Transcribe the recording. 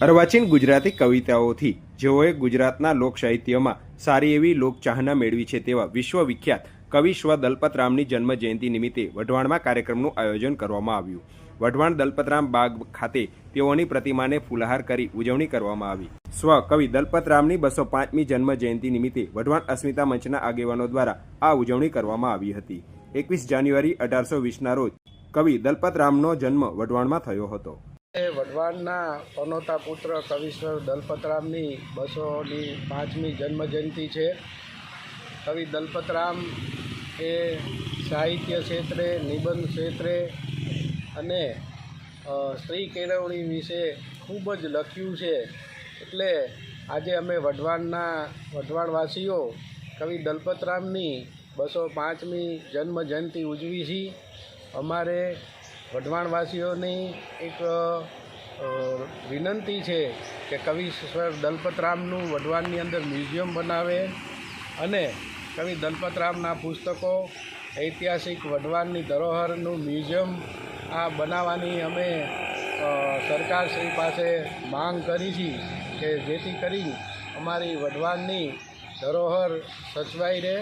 અર્વાચીન ગુજરાતી કવિતાઓથી જેઓએ ગુજરાતના લોક સાહિત્યમાં સારી એવી લોકચાહના મેળવી છે તેવા વિશ્વવિખ્યાત કવિ સ્વ દલપતરામની જન્મ જયંતિ નિમિત્તે વઢવાણમાં કાર્યક્રમનું આયોજન કરવામાં આવ્યું. વઢવાણ દલપતરામ બાગ ખાતે તેઓની પ્રતિમાને ફૂલહાર કરી ઉજવણી કરવામાં આવી. સ્વ કવિ દલપતરામની બસો પાંચમી જન્મ જયંતિ નિમિત્તે વઢવાણ અસ્મિતા મંચના આગેવાનો દ્વારા આ ઉજવણી કરવામાં આવી હતી. એકવીસ જાન્યુઆરી અઢારસો વીસના રોજ કવિ દલપતરામનો જન્મ વઢવાણમાં થયો હતો. વઢવાણના પનોતા પુત્ર કવિશ્વર દલપતરામની બસોની પાંચમી જન્મજયંતિ છે. કવિ દલપતરામ એ સાહિત્ય ક્ષેત્રે, નિબંધ ક્ષેત્રે અને સ્ત્રી કેળવણી વિશે ખૂબ જ લખ્યું છે. એટલે આજે અમે વઢવાણના, વઢવાણવાસીઓ કવિ દલપતરામની બસો પાંચમી જન્મજયંતિ ઉજવી છીએ અમારે વઢવાણવાસીઓની એક વિનંતી છે કે કવિશ્વર દલપતરામનું વઢવાણની અંદર મ્યુઝિયમ બનાવે અને કવિ દલપતરામના પુસ્તકો, ઐતિહાસિક વઢવાણની ધરોહરનું મ્યુઝિયમ આ બનાવવાની અમે સરકારશ્રી પાસે માંગ કરી છે કે જેથી કરી અમારી વઢવાણની ધરોહર સચવાઈ રહે